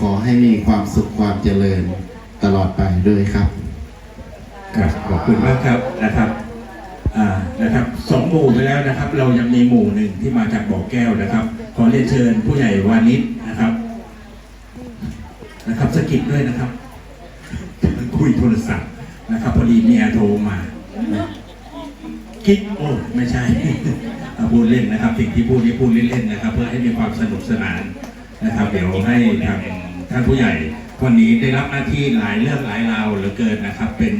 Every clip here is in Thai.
ขอให้มีความสุขความเจริญตลอดไปด้วยครับครับขอบคุณมากครับนะครับอ่านะครับสองหมู่ไปแล้วนะครับ เรายังมีหมู่หนึ่งที่มาจากบ่อแก้วนะครับ ขอเรียนเชิญผู้ใหญ่วานิชนะครับ นะครับสกิดด้วยนะครับคุยโทรศัพท์นะครับ พอดีเมียโทรมาคิดโอ้ไม่ใช่เอาพูดเล่นนะครับ สิ่งที่พูดนี่พูดเล่นๆนะครับ เพื่อให้มีความสนุกสนาน นะครับเดี๋ยวให้ทางท่านผู้ใหญ่วันนี้ได้รับหน้าที่หลายเรื่องหลายราวเหลือเกินนะครับ เป็น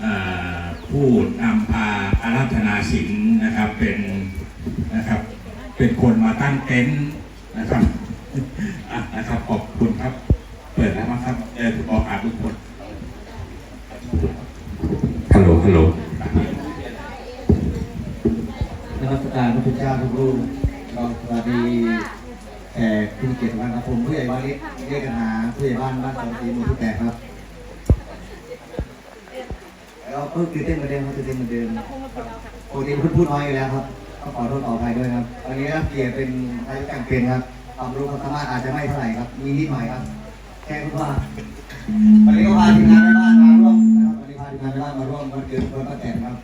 เอ่อผู้นำพาอาราธนาศิลป์นะครับเป็นนะครับเป็นคนมาตั้งเต็นท์นะครับอะนะครับขอบคุณครับ เปิดแล้วมั้งครับเออออกอาทุกคนฮัลโหลฮัลโหลนมัสการพระพุทธเจ้าทุกรูปก็สวัสดี แขกผู้มีเกียรติทุกท่านครับผมผู้ใหญ่บ้านเล็กเรียกกันหาผู้ใหญ่บ้านบ้านตอนตีหมู่ที่แปดครับแล้วก็ตื่นเต้นเหมือนเดิมครับตื่นเต้นเหมือนเดิมปกติพูดพูดน้อยอยู่แล้วครับก็ขอโทษขออภัยด้วยครับวันนี้รับเกียรติเป็นนายกการเป็นครับความรู้ความสามารถอาจจะไม่เท่าไหร่ครับ มีนิดหน่อยครับแค่รู้ว่าวันนี้ก็พาทีมงานในบ้านมาร่วมนะครับวันนี้พาทีมงานในบ้านมาร่วมวันเกิดวันป้าแตนครับ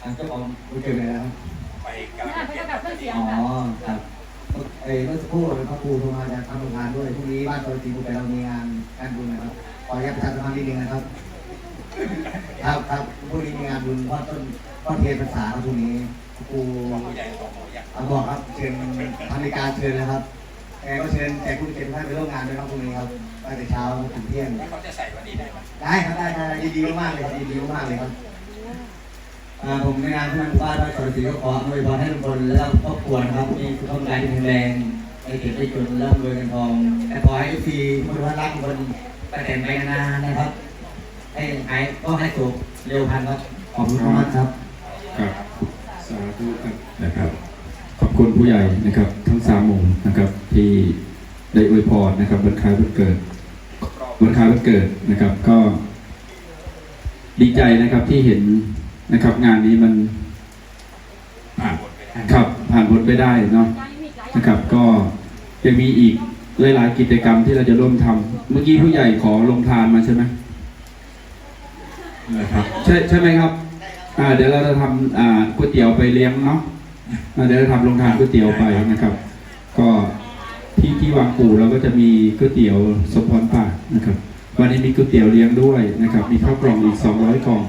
ทางเจ้าของวันเกิดเลยนะครับไปกำลังไปกับเครื่องเสียงอ๋อค่ะครับ เอ้ยเมื่อสักครู่พระครูโทรมาจากทำโรงงานด้วยพรุ่งนี้บ้านตัวจริงแต่เรามีงานการบุญนะครับขออนุญาตประชาสัมพันธ์นิดนึงนะครับ ครับครับพรุ่งนี้มีงานบุญพ่อต้นพ่อเทียนภาษาครับพรุ่งนี้พระครูเอาบอกครับเชิญทำในการเชิญนะครับแกก็เชิญแขกผู้มีเกียรติทุกท่านไปร่วมงานด้วยครับพรุ่งนี้ครับตั้งแต่เช้าถึงเที่ยงเขาจะใส่วันนี้ได้ไหมได้ครับได้ได้ยินดีมากๆเลยครับยินดีมากๆเลยครับอ่า ผมในนามผู้นำบ้านบ้านสรศรีก็ขออวยพรให้ทุกคนและครอบครัวนะครับมีสุขภาพกายที่แข็งแรงไม่เจ็บไม่จนร่ำรวยเงินทองแต่ขอให้ทีคนว่ารักคนประแต่งไปนานนะครับให้หายก็ให้จบเร็วพันครับขอบคุณมากครับครับสาธุครับนะครับ ขอบคุณผู้ใหญ่นะครับ ทั้งสามหมู่นะครับที่ได้อวยพรนะครับวันคล้ายวันเกิดวันคล้ายวันเกิดนะครับก็ดีใจนะครับที่เห็น นะครับ งานนี้มันผ่านหมดไปได้ขับผ่านพ้นไปได้เนาะนะครับ ก็ยังมีอีกหลาย ๆ กิจกรรมที่เราจะร่วมทำเมื่อกี้ผู้ใหญ่ขอลงทานมาใช่ไหมนะครับใช่ใช่ไหมครับ อ่า เดี๋ยวเราจะทำอ่าก๋วยเตี๋ยวไปเลี้ยงเนาะอ่าเดี๋ยวเราทำโรงทานก๋วยเตี๋ยวไปนะครับ ก็ที่ที่วางปู่เราก็จะมีก๋วยเตี๋ยวสมพรปากนะครับ วันนี้มีก๋วยเตี๋ยวเลี้ยงด้วยนะครับ มีข้าวกล่องอีก200กล่อง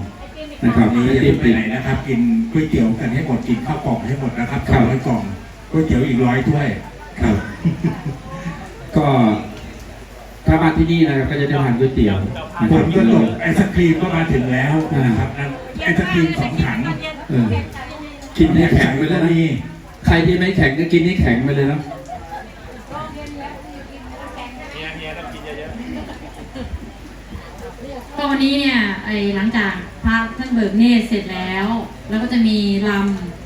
นะครับนี้ไออย่าติเพิ่มงไปปิดไหนนะครับ กินก๋วยเตี๋ยวกันให้หมดกินข้าวกล่องให้หมดนะครับครัสาบมร้อยกล่องก๋วยเตี๋ยวอีกร้อยถ้วยครับ ก็ถ้ามาที่นี่นะครับก็จะได้ทานก๋วยเตี๋ยวนะฝครับนก็ตกไอศครีมก็มาถึงแล้วนะครับนั่นไอศครีมสองถังเออกินให้แข็งไปเลยนะนี่ใครที่ไม่แข็งก็กินให้แข็งไปเลยนะ ก็วันนี้เนี่ยไอ้หลังจากพระท่านเบิกเนตรเสร็จแล้ว แล้วก็จะมีล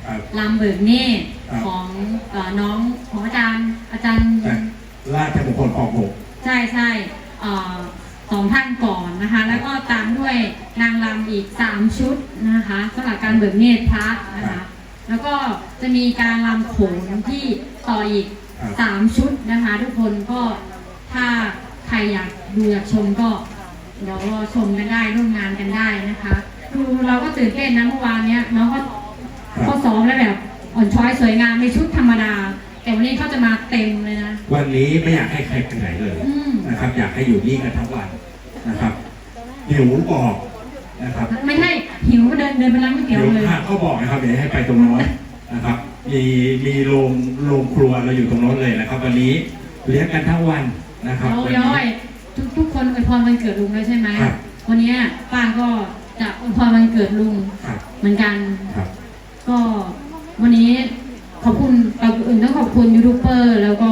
ครับำลำเบิกเนตรครับ ของเอ่อน้องของอาจารย์อาจารย์ แต่ราชมงคลออกหกใช่ใช่เอ่อสองท่านก่อนนะคะ แล้วก็ตามด้วยนางรำอีกสามชุดนะคะสำหรับการเบิกเนตรพระนะคะ แล้วก็จะมีการรำโขนที่ต่ออีกครับสามชุดนะคะ ทุกคนก็ถ้าใครอยากดูอยากชมก็ เดี๋ยวรอชมกันได้ร่วมงานกันได้นะคะดูเราก็ตื่นเต้นนะเมื่อวานเนี้ยน้องก็ครับก็ซ้อมแล้วแบบอ่อนช้อยสวยงามในชุดธรรมดา แต่วันนี้เขาจะมาเต็มเลยนะ วันนี้ไม่อยากให้ใครไปไหนเลยอืม นะครับ อยากให้อยู่นี่กันทั้งวันนะครับหิวบอกนะครับไม่ใช่หิวก็เดินเดินไปร้านก๋วยเตี๋ยวเดี๋ยวเลย ข้าเขาบอกนะครับเดี๋ยวให้ไปตรงโน้นนะครับ มีมีโรงโรงครัวเราอยู่ตรงโน้นเลยนะครับ วันนี้เลี้ยงกันทั้งวันนะครับโอ้วันย้อนี้ยทุกทุกคนอวย พรวันเกิดลุงเลยใช่ไหมครับ วันเนี้ยป้าก็จะอวยพรวันเกิดลุงครับเหมือนกัน ครับ ก็วันนี้ขอบคุณเราอื่นต้องขอบคุณยูทูบเบอร์แล้วก็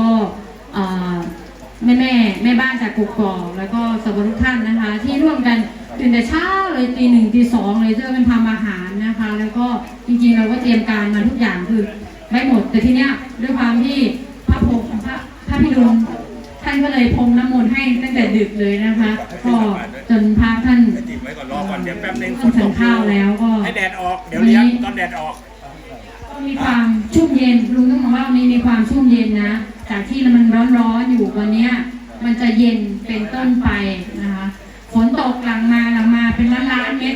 แม่าแม่แม่บ้านจากกุกกอกแล้วก็สวัสดีทุกท่านนะคะ ที่ร่วมกันตื่นแต่เช้าเลยตีหนึ่งตีสองเลยเพื่อกันทำอาหารนะคะ แล้วก็จริงๆเราก็เตรียมการมาทุกอย่างคือไม่หมดแต่ทีเนี้ยด้วยความที่พระพงพระพระพิรุณ ท่านก็เลยพรมน้ำมนต์ให้ตั้งแต่ดึกเลยนะคะก็จนพระท่านติดไว้ก่อนรอก่อนเดี๋ยวแป๊บนึงท่านฉันข้าวแล้วก็ให้แดดออกเดี๋ยวเลี้ยงตอนแดดออกมีความชุ่มเย็นลุงต้องบอกว่าวันนี้มีความชุ่มเย็นนะจากที่มันร้อนๆอยู่วันเนี้ยมันมันจะเย็นเป็นต้นไปนะคะฝนตกหลังมาหลังมาเป็นล้านล้านๆเม็ด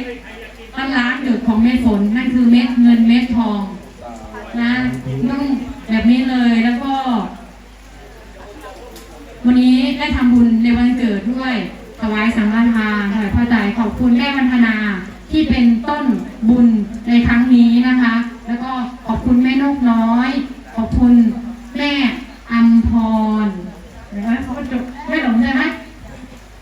ล้านล้านๆหยดของเม็ดฝนนั่นคือเม็ดเงินเม็ดทองนะนุ่งแบบนี้เลยแล้วก็ วันนี้ได้ทำบุญในวันเกิดด้วยถวายสังฆทานถวายพระใจขอบคุณแม่วันธนาที่เป็นต้นบุญในครั้งนี้นะคะ แล้วก็ขอบคุณแม่นกน้อย ขอบคุณแม่อัมพรนะคะเขาก็จบไม่หลงใช่ไหม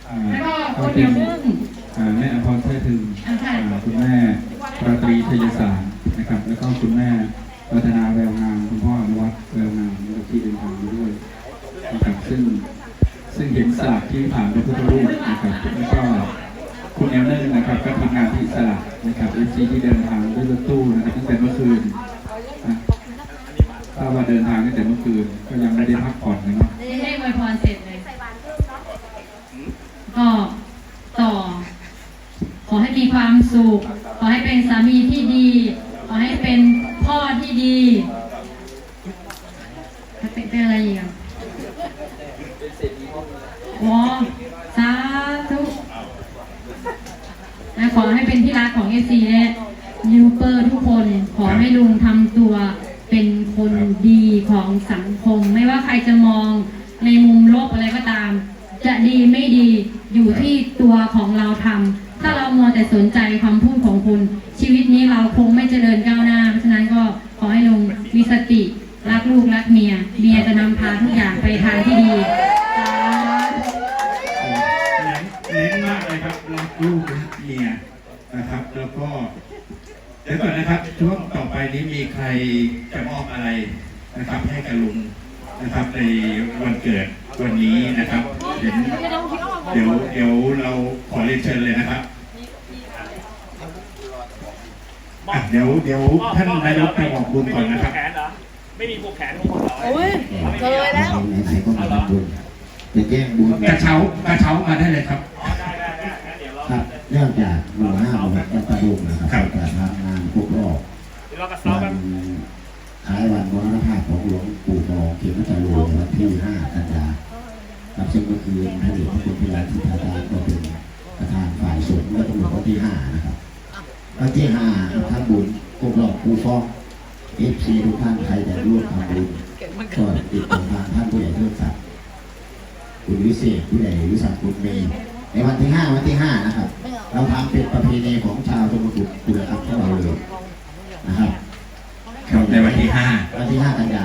อ่าแล้วก็ก็คนเป็เดีนยวนึ่งอ่าแม่อภรแท้ถึงอ่าใช่อ่าคุณแม่ราตรีทยสารนะครับ แล้วก็คุณแม่วัฒนาแววงามคุณพ่ออนุวัฒน์แววงามนะครับที่เดินทางมาด้วย นะครับซึ่งซึ่งเห็นสลากที่ผ่านพระพุทธรูปนะครับแล้วก็คุณแอมเนอร์นะครับก็ทำงานที่สลากนะครับเอฟซีที่เดินทางด้วยรถตู้นะครับตั้งแต่เมื่อคืนนะถ้าว่าเดินทางตั้งแต่เมื่อคืนก็ยังไม่ได้พักผ่อนนะเนาะยังไม่อวพรเสร็จเลยก็ต่อ ขอให้มีความสุข ขอให้เป็นสามีที่ดี ขอให้เป็นพ่อที่ดี เป็นอะไรอีกอะ อ๋อสาธุนะขอให้เป็นที่รักของเอซีและยูเปอร์ทุกคน ขอให้ลุงทำตัวเป็นคนดีของสังคม ไม่ว่าใครจะมองในมุมลบอะไรก็ตาม จะดีไม่ดีอยู่ที่ตัวของเราทำถ้าเรามัวแต่สนใจคำพูดของคุณ ชีวิตนี้เราคงไม่เจริญก้าวหน้า เพราะฉะนั้นก็ขอให้ลุงมีสติรักลูกรักเมีย เมียจะนำพาทุกอย่างไปทางที่ดี น้นมากเลยครับรักลูกรักเมียนะครับ แล้วก็เดี๋ยวก่อนนะครับช่วงต่อไปนี้มีใครจะมอบอะไรนะครับ ให้กับลุงนะครับในวันเกิดวันนี้นะครับเห็นเดี๋ยวเดี๋ยวเราขอเรียนเชิญเลยนะครับอะเดี๋ยวเดี๋ยวท่านนายกไปบอกบุญก่อนนะครับแขนเหรอไม่มีผูกแขนทุกคนเหรอโอ้ยเคยแล้วไหนๆก็มาทำบุญจะแจ้งบุญกระเช้ากระเช้ามาได้เลยครับ เราครับเนื่องจากหมู่ห้าหมู่หกวัดตะลุงนะครับครับประกาศทำงานครบรอบเดี๋ยวเรากระวัเซ้านกันคล้ายวันมรณภาพของหลวงปู่ทองเขมตะโลในวันที่5กันยายนครับซึ่งก็คือพระเดชพระคุณพิราธิธาดาก็เป็นประธานฝ่ายสงฆ์และตำรวจวันที่5นะครับวันที่5ครับท่านบุญครบรอบปูฟองเอฟซีทุกท่านใครจะร่วมทำบุญก็ติดต่อทางท่านผู้ใหญ่เทิดศักดิ์ คุณวิเศษผู้ใหญ่วิสักดิ์คุณเมย์ในวันที่5วันที่5นะครับ เราทำเป็นประเพณีของชาวสมุทรคุณอัพของเราเลยนะครับครับในวันที่ห้าวันที่5กันยา